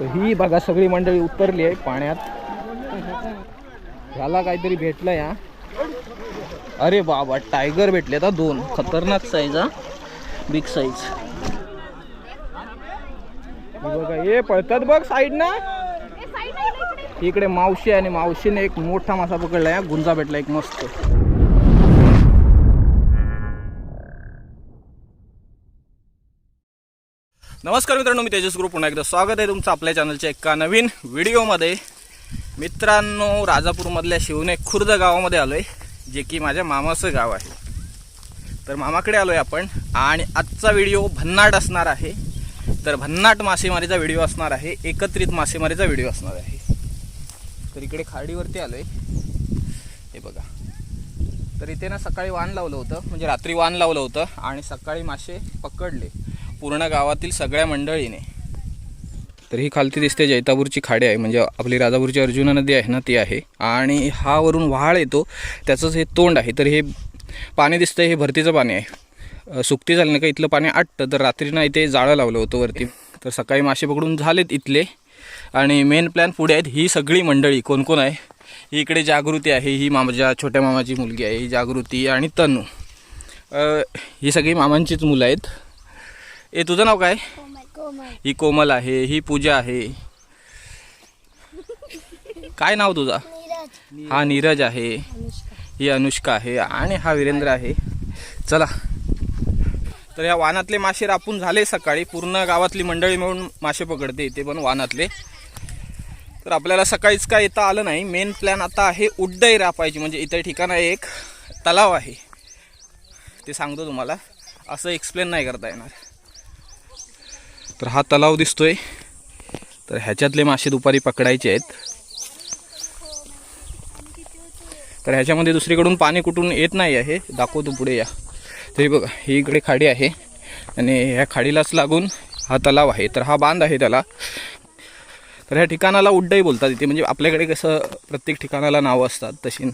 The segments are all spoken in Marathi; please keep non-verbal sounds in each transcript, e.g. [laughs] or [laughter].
तर ही बघा सगळी मंडळी उतरली आहे पाण्यात. ह्याला काहीतरी भेटलं या अरे बाबा टायगर भेटले आता दोन. खतरनाक साईज हा. बिग साईज बघा हे पळतात बघ साईड ना. इकडे मावशी आणि मावशीने एक मोठा मासा पकडला या गुंजा भेटला एक मस्त. नमस्कार मित्रांनो मी तेजस ग्रुप पुन्हा एकदा स्वागत आहे तुमचं आपल्या चॅनलच्या एका नवीन व्हिडिओमध्ये. मित्रांनो राजापूरमधल्या शिवने खुर्द गावामध्ये आलो आहे जे की माझ्या मामाचं गाव आहे. तर मामाकडे आलो आहे आपण आणि आजचा व्हिडिओ भन्नाट असणार आहे. तर भन्नाट मासेमारीचा व्हिडिओ असणार आहे एकत्रित मासेमारीचा व्हिडिओ असणार आहे. तर इकडे खाडीवरती आलो आहे हे बघा. तर इथे ना सकाळी वाण लावलं होतं म्हणजे रात्री वाण लावलं होतं आणि सकाळी मासे पकडले. पूर्ण गावातील सगळ्या मंडळीने. तर ही खालती दिसते जैतापूरची खाडी आहे. म्हणजे आपली राजापूरची अर्जुना नदी आहे ना ती आहे. आणि हा वरून व्हाळ येतो. त्याचंच हे तोंड आहे. तर हे पाणी दिसतं हे भरतीचं पाणी आहे. सुकती झाली नाही का? इथलं पाणी आटतं. तर रात्री ना इथे जाळं लावलं होतं वरती. तर सकाळी मासे पकडून झालेत इथले. आणि मेन प्लॅन पुढे आहेत ही सगळी मंडळी. कोण कोण आहे? ही इकडे जागृती आहे. ही मामाच्या छोट्या मामाची मुलगी आहे. ही जागृती आणि तनू. ही सगळी मामांचीच मुलं आहेत. ए तुझं नाव काय? ही कोमल आहे ही पूजा आहे. काय नाव तुझा? हा नीरज आहे. ही अनुष्का आहे आणि हा वीरेंद्र आहे. चला. तर या वानातले मासे रापून झाले सकाळी. पूर्ण गावातली मंडळी मिळून मासे पकडते इथे पण वानातले. तर आपल्याला सकाळीच काय येता आलं नाही. मेन प्लॅन आता आहे उड्डाई रापायची. म्हणजे इथे ठिकाण एक तलाव आहे. ते सांगतो तुम्हाला. असं एक्सप्लेन नाही करता येणार. तर हा तलाव दिसतोय. तर ह्याच्यातले मासे दुपारी पकडायचे आहेत. तर ह्याच्यामध्ये दुसरीकडून पाणी कुठून येत नाही आहे. दाखवतो पुढे या. तरी बघा ही इकडे खाडी आहे आणि ह्या खाडीलाच लागून हा तलाव आहे. तर हा बांध आहे त्याला. तर ह्या ठिकाणाला उड्डाई बोलतात इथे. म्हणजे आपल्याकडे कसं प्रत्येक ठिकाणाला नावं असतात तशी.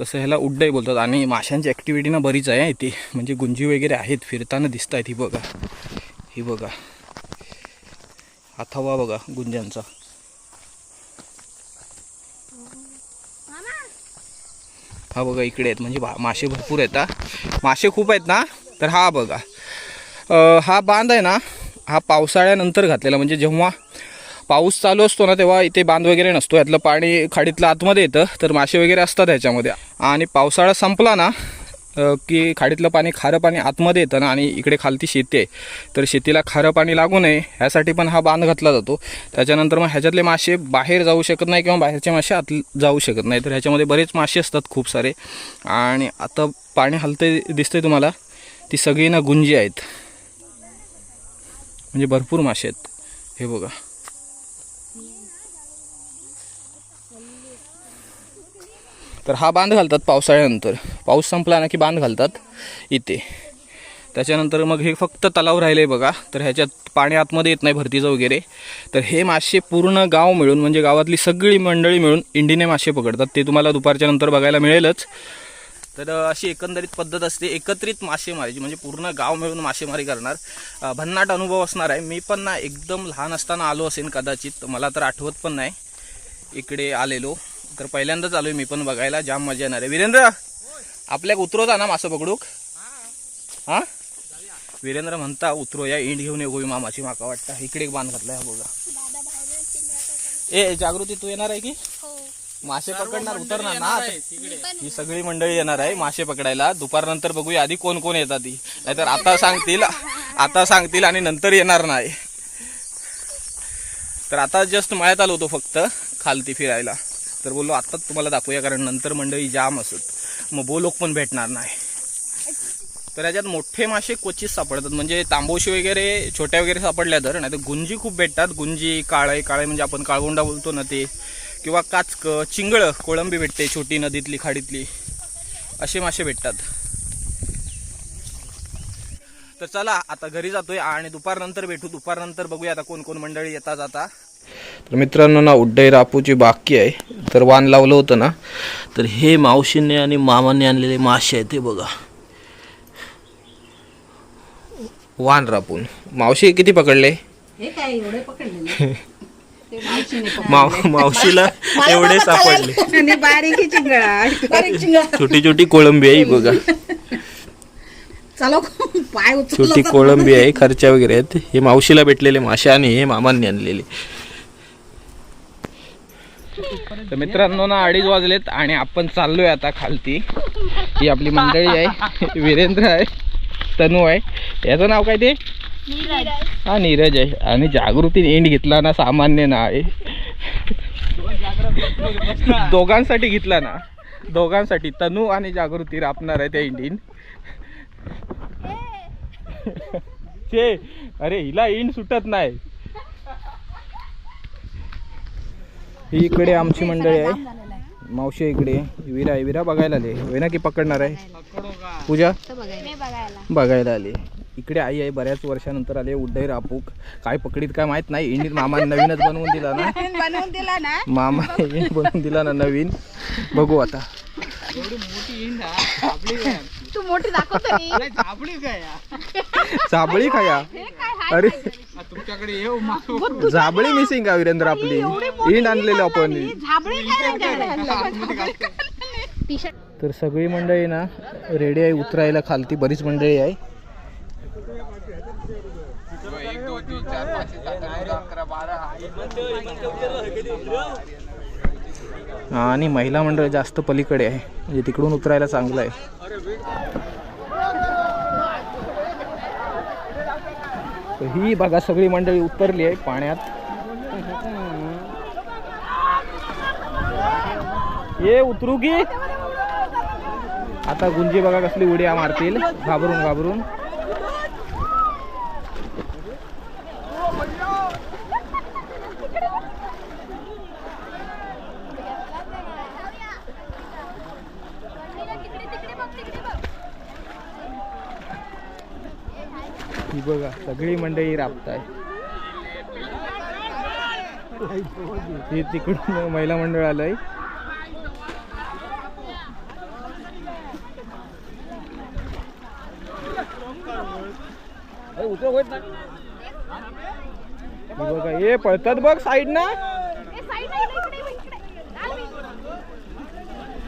तसं ह्याला उड्डाई बोलतात. आणि माशांची ॲक्टिव्हिटी ना बरीच आहे इथे. म्हणजे गुंजी वगैरे आहेत फिरताना दिसत आहेत ही बघा. ही बघा. अथवा बघा गुंजांचा हा बघा इकडे आहेत. म्हणजे मासे भरपूर आहेत हा. मासे खूप आहेत ना? तर हा बघा. हा बांध आहे ना हा पावसाळ्यानंतर घातलेला. म्हणजे जेव्हा पाऊस चालू असतो ना तेव्हा इथे बांध वगैरे नसतो. यातलं पाणी खाडीतलं आतमध्ये येतं तर मासे वगैरे असतात ह्याच्यामध्ये. आणि पावसाळा संपला ना की खाडीतलं पाणी खारं पाणी आतमध्ये येतं ना आणि इकडे खालती शेती आहे. तर शेतीला खारं पाणी लागू नये ह्यासाठी पण हा बांध घातला जातो. त्याच्यानंतर मग ह्याच्यातले मासे बाहेर जाऊ शकत नाही किंवा बाहेरचे मासे आत जाऊ शकत नाही. तर ह्याच्यामध्ये बरेच मासे असतात खूप सारे. आणि आता पाणी हलते दिसते तुम्हाला. ती सगळी ना गुंजी आहेत. म्हणजे भरपूर मासे आहेत. हे बघा. तर हा बांध घालतात पावसाळ्यानंतर. पाऊस संपला ना की बांध घालतात इथे. त्याच्यानंतर मग हे फक्त तलाव राहिले बघा. तर ह्याच्यात पाणी आतमध्ये येत नाही भरतीचं वगैरे. तर हे मासे पूर्ण गाव मिळून म्हणजे गावातली सगळी मंडळी मिळून इंडीने मासे पकडतात. ते तुम्हाला दुपारच्या नंतर बघायला मिळेलच. तर अशी एकंदरीत पद्धत असते. एकत्रित मासेमारीची म्हणजे पूर्ण गाव मिळून मासेमारी करणार. भन्नाट अनुभव असणार आहे. मी पण ना एकदम लहान असताना आलो असेल कदाचित. मला तर आठवत पण नाही. इकडे आलेलो. तर पहिल्यांदाच आलोय मी पण बघायला जाम मजा येणार आहे. वीरेंद्र आपल्याक उतरवता ना मासं पकडूक. हा? वीरेंद्र म्हणता उतरो या इंड घेऊन येऊ मामाची माका वाटतं. इकडे एक बांध घातलाय हा बघा. ए जागृती तू येणार आहे की? मासे पकडणार उतरणार ना? ही सगळी मंडळी येणार आहे मासे पकडायला. दुपारनंतर बघूया आधी कोण कोण येतात ती नाहीतर आता सांगतील आता सांगतील आणि नंतर येणार नाही. तर आता जस्ट मळ्यात आलो होतो फक्त खालती फिरायला. तर बोललो आत्ताच तुम्हाला दाखवूया कारण नंतर मंडळी जाम असत. मग बोलोक पण भेटणार नाही. तर याच्यात मोठे मासे क्वचित सापडतात. म्हणजे तांबोशी वगैरे छोट्या वगैरे सापडल्या तर नाही तर गुंजी खूप भेटतात. गुंजी काळे काळे म्हणजे आपण काळगोंडा बोलतो ना ते. किंवा काचक चिंगळं कोळंबी भेटते छोटी नदीतली खाडीतली. असे मासे भेटतात. तर चला आता घरी जातोय आणि दुपारनंतर भेटू. दुपारनंतर बघूया आता कोण कोण मंडळी येता जाता. तर मित्रांनो ना उड्डाई रापूची बाकी आहे. तर वाण लावलं होतं ना तर हे मावशीने आणि मामाने आणलेले मासे आहेत ते बघा. वाण रापून. मावशी किती पकडले? हे काय एवढे पकडले [laughs] ते मावशीने पकडले. माव मावशीला एवढे सापडले. आणि बारीक चिंगळा. बारीक चिंगळा. छोटी छोटी कोळंबी आहे ही बघा. चलो पाय छोटी कोळंबी आहे खर्च्या वगैरे आहेत. हे मावशीला भेटलेले मासे आणि हे मामांनी आणलेले. तर मित्रांनो ना अडीच वाजलेत आणि आपण चाललोय आता खालती. ही आपली मंडळी आहे [laughs] वीरेंद्र आहे तनू आहे. याचं नाव काय ते? हा नीरज आहे. आणि जागृती एंड घेतला ना सामान्य ना आहे. दोघांसाठी घेतला ना. दोघांसाठी तनू आणि जागृती रापणार आहे त्या इंडीन छे [laughs] अरे हिला इंड सुटत नाही. ही इकडे आमची मंडळी आहे. मावशी इकडे. विरा आहे. विरा बघायला आली. होय ना की पकडणार आहे? पूजा? बघायला. आली. इकडे आई आहे. बऱ्याच वर्षानंतर आले उड्डाई रापूक. काय पकडीत काय माहीत नाही. इंडीत मामा नवीनच बनवून दिला ना? [laughs] बनवून दिला ना? मामा [laughs] बनवून दिला ना नवीन? बघू आता. तू मोठी दाखवतो खाया अरे. तुमच्याकडे जाबळी मिसिंग का वीरेंद्र आपली? इंड आणलेली आपण. तर सगळी मंडळी ना रेडी आहे उतरायला खालती. बरीच मंडळी आहे. हा, आणि महिला मंडळ जास्त पलीकडे आहे. म्हणजे तिकडून उतरायला चांगलं आहे. तर ही बघा सगळी मंडळी उतरली आहे पाण्यात. ये उतरू की. आता गुंजी बघा कसली उड्या मारतील. घाबरून घाबरून. ही बघा सगळी मंडळी राबताय. ही तिकडून महिला मंडळ आलंय. ही बघा हे पळतात बघ साईड ना.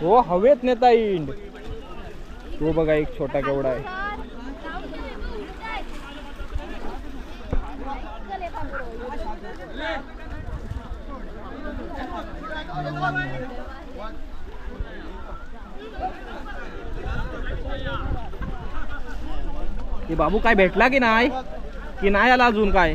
हो हवेत नेता इंड. तो बघा एक छोटा केवढा आहे. हे बाबू काय भेटला की नाही? की नाही आला अजून काय?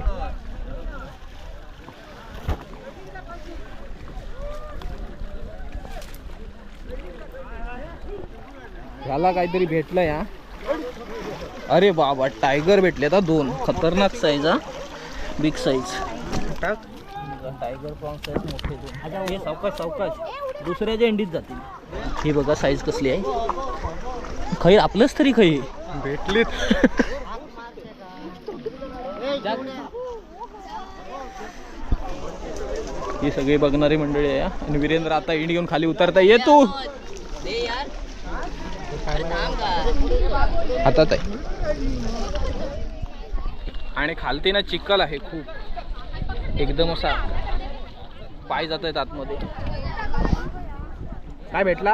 ह्याला काहीतरी भेटलं या अरे बाबा टायगर भेटले आता दोन. खतरनाक साईज हा. बिग साईज टायगर प्रॉन्स आहेत मोठे हे सावकाश सावकाश. दुसऱ्याच्या इंडीत जातील. ही बघा साईज कसली आहे. खैर आपलंच तरी खै भेटलीत. ही सगळी बघणारी मंडळी आहे. आणि वीरेंद्र आता इंड घेऊन खाली उतरता ये तू. आहे आणि खालती ना चिखल आहे खूप. एकदम असा पाय जात आहेत आतमध्ये. काय भेटला?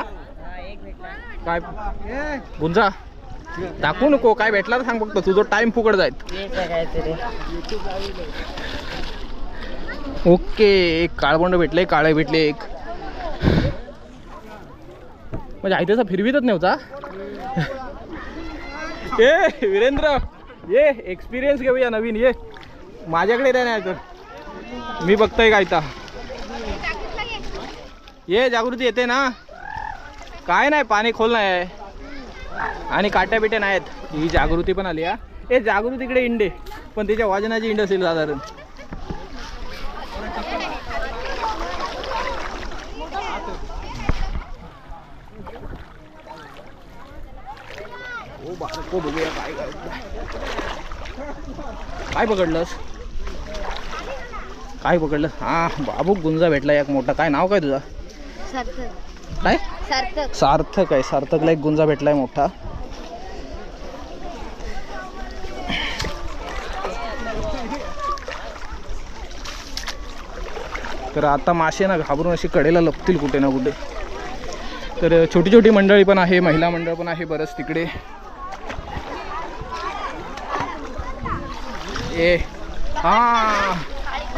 काय? गुंजा दाखवू नको काय भेटला तर सांग फक्त तुझं टाइम फुकट जायत ओके एक काळबंड भेटले काळे भेटले एक. म्हणजे आई त्याचा फिरवीतच नव्हता? ए वीरेंद्र ये एक्सपिरियन्स घेऊया नवीन ये. माझ्याकडे द्या नाही तर मी बघतोय काय ता ये जागृती येते ना. काय नाही पाणी खोल नाही आणि काट्या बिट्या नाहीत ही जागृती पण आली हा. ए जागृतीकडे इंडे पण तिच्या वाजनाची इंड असेल साधारण. बघूया काय काय काय पकडलंस? काय पकडलं? हा बाबू गुंजा भेटला एक मोठा. काय नाव काय तुझा? काय? सार्थक. सार्थक आहे. सार्थकला एक गुंजा भेटलाय मोठा. तर आता मासे ना घाबरून अशी कडेला लपतील कुठे ना कुठे. तर छोटी छोटी मंडळी पण आहे महिला मंडळ पण आहे बरंच तिकडे. ए हा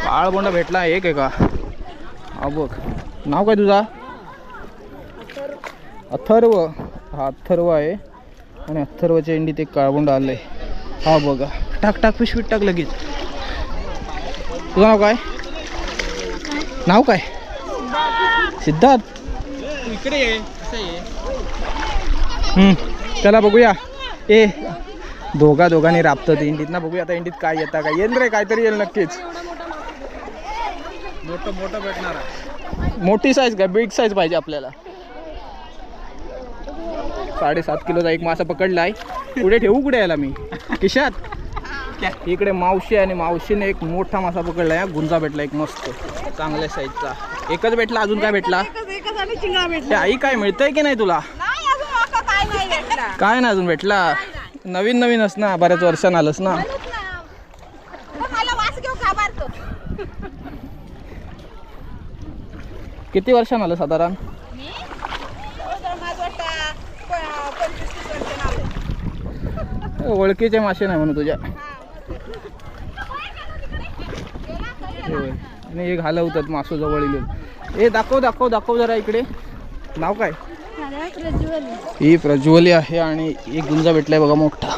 काळबोंडा भेटला एक आहे का हा बघ. नाव काय तुझा? अथर्व हा अथर्व आहे. आणि अथर्वच्या इंडीत एक काळबोंड आलंय. हा बघा. टाक टाक पिशवीत टाक लगेच. तुझं नाव काय? नाव काय? सिद्धार्थ. इकडे चला बघूया. ए दोघा दोघांनी राबतं इंडीत. ना बघूया आता इंडीत काय येतं काय. येईल रे काहीतरी येईल नक्कीच. मोठं मोठं भेटणार आहे. मोठी साईज काय? बिग साईज पाहिजे आपल्याला. साडेसात किलोचा एक मासा पकडलाय. पुढे ठेवू कुठे याला मी? किशात इकडे मावशी आणि मावशीने एक मोठा मासा पकडलाय. हा. गुंजा भेटला एक मस्त. चांगल्या साईजचा एकच भेटला अजून काय भेटला? आई काय मिळतंय की नाही तुला? काय ना अजून भेटला? नवीन नवीनच ना बऱ्याच वर्षानं आलंस ना. किती वर्षानं आलं साधारण? ओळखीचे मासे नाही म्हणून तुझ्या. होय. आणि हे घालवतात मासो जवळ येऊन. ए दाखव दाखव दाखव जरा इकडे. नाव काय? ही प्रज्वली आहे आणि एक गुंजा भेटलाय बघा मोठा.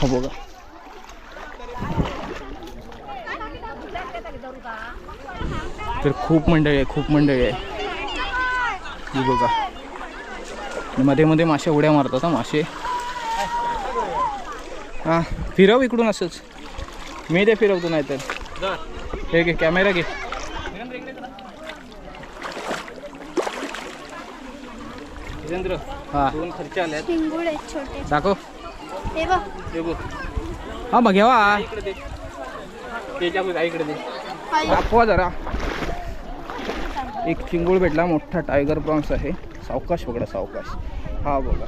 हा बघा. तर खूप मंडळी आहे खूप मंडळी आहे. ही बघा. मध्ये मध्ये मासे उड्या मारतात हा मासे. हा फिरव इकडून असंच. मी ते फिरवतो नाही तर हे घे कॅमेरा घे. हा. दोन खर्च आल्यात पिंगुळ आहेत छोटे. दाखव. हे बघ. हे बघ. हा बघ घ्यावा इकडे दे. त्याच्या बघ इकडे दे. दाखवा जरा. एक चिंगूळ भेटला मोठा टायगर प्रॉन्स आहे. सावकाश बघा सावकाश. हा बघा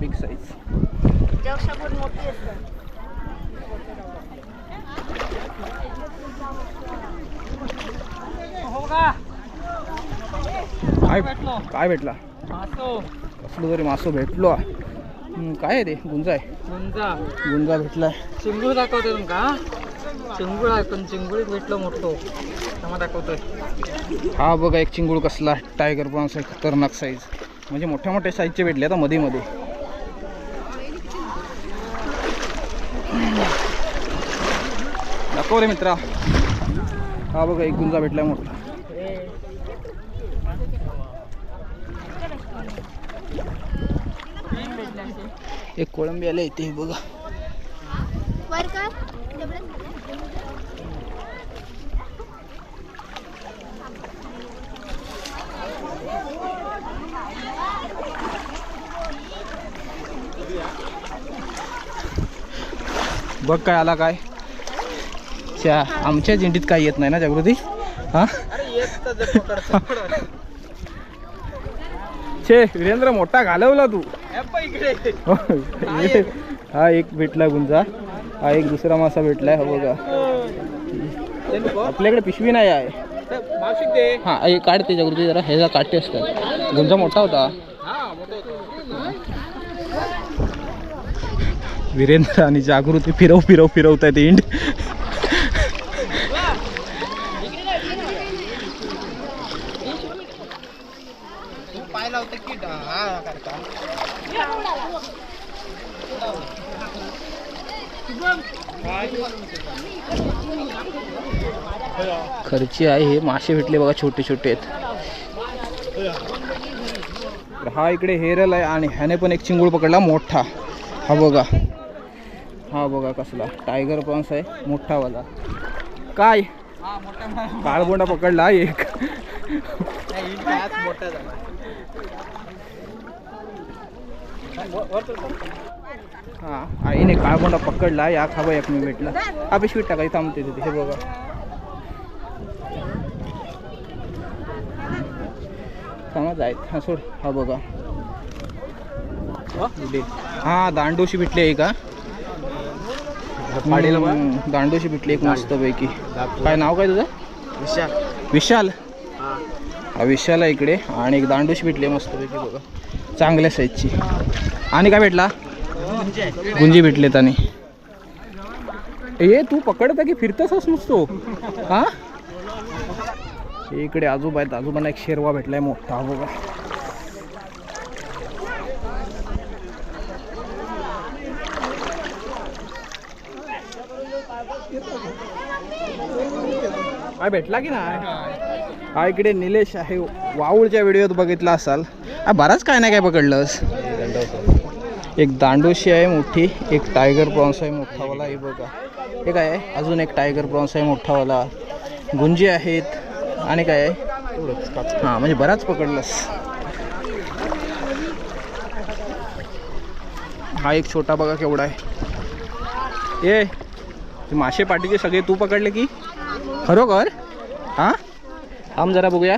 बिग साईज काय काय भेटला? असो कसलं तरी मासो भेटलो. हम्म, काय आहे ते? गुंजा आहे. गुंजा. गुंजा भेटलाय. चिंगूळ दाखवतोय तुमका चिंगूळ आहे पण चिंगुळीत भेटलो मोठो. तेव्हा दाखवतोय. हा बघा एक चिंगूळ कसला टायगर प्रॉन्स आहे खतरनाक साईज म्हणजे मोठ्या मोठ्या साईजचे भेटले आता मध्ये मध्ये दाखव रे मित्रा. हा बघा एक गुंजा भेटला मोठा. एक कोळंबी आले इथे बघा. बघ काय आला काय. च्या आमच्या जिंडीत काही येत नाही ना जागृती? हा? छे वीरेंद्र मोठा घालवला तू. हो, हा एक भेटला गुंजा. हा एक दुसरा मासा भेटलाय हो बघा. आपल्याकडे पिशवी नाही आहे. हा हे काढते जागृती जरा. ह्याचा काढते असतात गुंजा मोठा होता. वीरेंद्र आणि जागृती फिरव फिरव फिरवतायत इंड पाय लावते की हा करता खर्ची आहे हे मासे भेटले बघा छोटे छोटे आहेत. हा इकडे हेरल आहे आणि ह्याने पण एक चिंगूळ पकडला मोठा. हा बघा. हा बघा कसला. टायगर प्रॉन्स आहे मोठा वाला. काय? काळबोंडा पकडला एक. मोठा झाला हा आईने काळबोंडा पकडला या खाबा एक मी भेटला हा पिशवीत टाकाय थांबते तिथे हे बघा. थांबत आहेत हा सोड. हा बघा. हा? दांडोशी भेटली आहे का? दांडोशी भेटली एक मस्त पैकी काय नाव काय तुझं? विशाल. विशाल? हा. विशाल आहे इकडे. आणि एक दांडूश भेटली मस्तपैकी बघा. चांगल्या साईजची आणि काय भेटला? गुंजी भेटलेत आणि. ए तू पकडता की फिरतसच नुसतो? हा? इकडे आजोबा आहेत. आजोबांना एक शेरवा भेटलाय मोठा हा बघा. भेटला की नाही? हा इकडे निलेश आहे. वाऊळच्या व्हिडिओत बघितला असाल. हा बराच काय नाही काय पकडलंस? एक दांडोशी आहे मोठी एक टायगर प्रॉन्स आहे मोठावाला हे बघा. हे काय आहे? अजून एक टायगर प्रॉन्स आहे मोठावाला गुंजी आहेत. आणि काय आहे? हां म्हणजे बराच पकडलंस. हा एक छोटा बघा केवढा आहे. ए ते मासे पाटीचे सगळे तू पकडले की? खरोखर? हां? थांब जरा बघूया.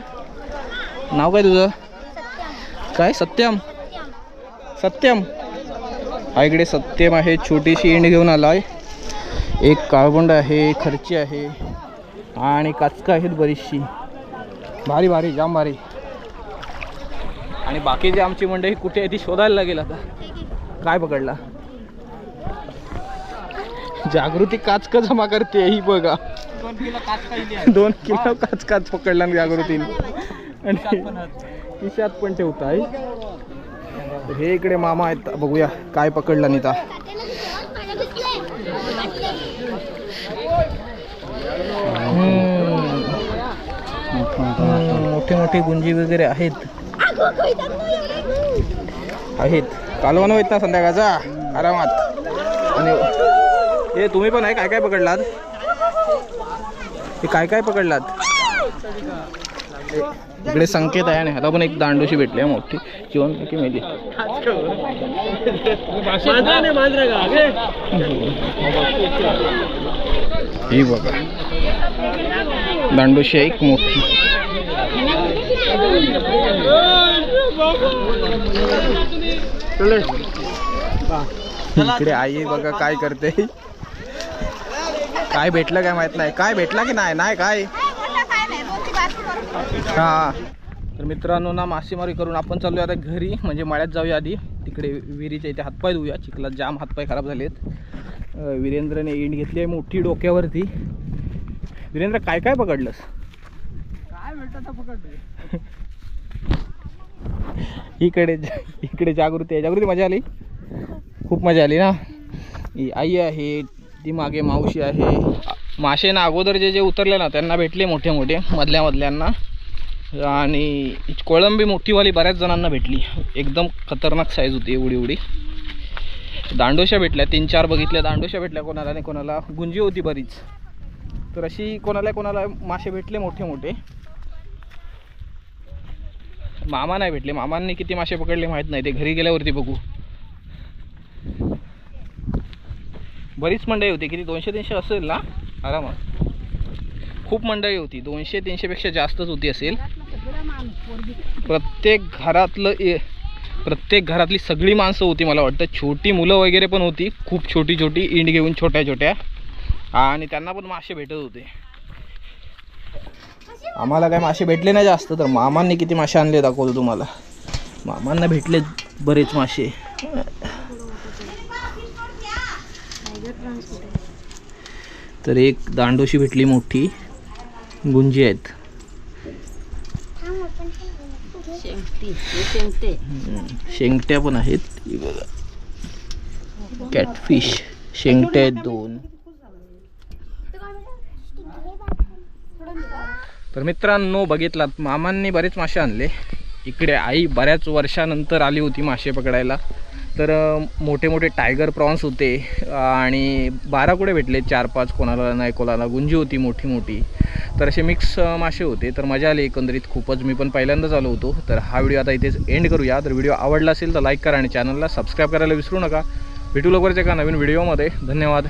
नाव काय तुझं? काय? सत्यम. सत्यम. हा इकडे सत्यम आहे छोटीशी इंड घेऊन आला आहे एक काळबंड आहे खर्ची आहे आणि काचका आहेत बरीचशी. भारी भारी जाम भारी. आणि बाकीची आमची मंडळी कुठे आहे ती शोधायला लागेल आता. काय पकडला? जागृती काचका जमा करते ही बघा. दोन किलो काच काच पकडला जागृतीने. आणि खिशात पण ठेवता हे इकडे मामा आहेत. बघूया काय पकडला नीता. मोठे मोठे गुंजी वगैरे आहेत. आहेत. कालवण होत ना संध्याकाळचा. आरामात. आणि हे तुम्ही पण आहे काय काय पकडलात? हे काय काय पकडलात? इकडे संकेत आहे आणि ह्याला पण एक दांडूशी भेटली आहे मोठी. जीवन की मेली ही बघा. दांडूशी आहे एक मोठी. इकडे आई बघा काय करते. काय भेटलं काय माहीत नाही. काय भेटला की नाही? नाही काय? हा. तर मित्रांनो ना मासेमारी करून आपण चालूया आता घरी. म्हणजे मळ्यात जाऊया आधी. तिकडे विहिरीच्या इथे हातपाय धुऊया. चिखलात जाम हातपाय खराब झालेत. वीरेंद्रने इंड घेतली आहे मोठी डोक्यावरती. वीरेंद्र काय काय पकडलंस? इकडे इकडे जागृती आहे. जागृती मजा आली? खूप मजा आली ना? ही आई आहे ती मागे मावशी आहे. मासे ना अगोदर जे जे उतरले ना त्यांना भेटले मोठे मोठे मधल्या मधल्यांना आणि कोळंबी मोठीवाली बऱ्याच जणांना भेटली. एकदम खतरनाक साईज होती एवढी एवढी. दांडोशा भेटल्या तीन चार बघितल्या. दांडोशा भेटल्या कोणाला आणि कोणाला. गुंजी होती बरीच. तर अशी कोणाला कोणाला मासे भेटले मोठे मोठे. मामा नाही भेटले. मामांनी किती मासे पकडले माहीत नाही. ते घरी गेल्यावरती बघू. बरीच मंडई होती. किती दोनशे तीनशे असेल ना? आरामात. खूप मंडळी होती. दोनशे तीनशेपेक्षा जास्तच होती असेल. प्रत्येक घरातलं ए प्रत्येक घरातली सगळी माणसं होती मला वाटतं. छोटी मुलं वगैरे पण होती. खूप छोटी छोटी इंड घेऊन छोट्या छोट्या. आणि त्यांना पण मासे भेटत होते. आम्हाला काय मासे भेटले नाही जास्त तर मामांनी किती मासे आणले दाखवतो तुम्हाला. मामांना भेटले बरेच मासे. तर एक दांडोशी भेटली मोठी. गुंजी आहेत. शेंगट्या पण आहेत. बघा. कॅटफिश शेंगट्या आहेत दोन. तर मित्रांनो बघितलात मामांनी बरेच मासे आणले. इकडे आई बऱ्याच वर्षानंतर आली होती मासे पकडायला. तर मोठे मोठे टायगर प्रॉन्स होते आणि बारा कुठे भेटले चार पाच कोणाला नाही कोणाला गुंजी होती मोठी मोठी. तर असे मिक्स मासे होते. तर मजा आली एकंदरीत खूपच. मी पण पहिल्यांदाच आलो होतो. तर हा व्हिडिओ आता इथेच एंड करूया. तर व्हिडिओ आवडला असेल तर लाईक करा आणि चॅनलला सबस्क्राईब करायला विसरू नका. भेटू लवकरच एका नवीन व्हिडिओमध्ये धन्यवाद.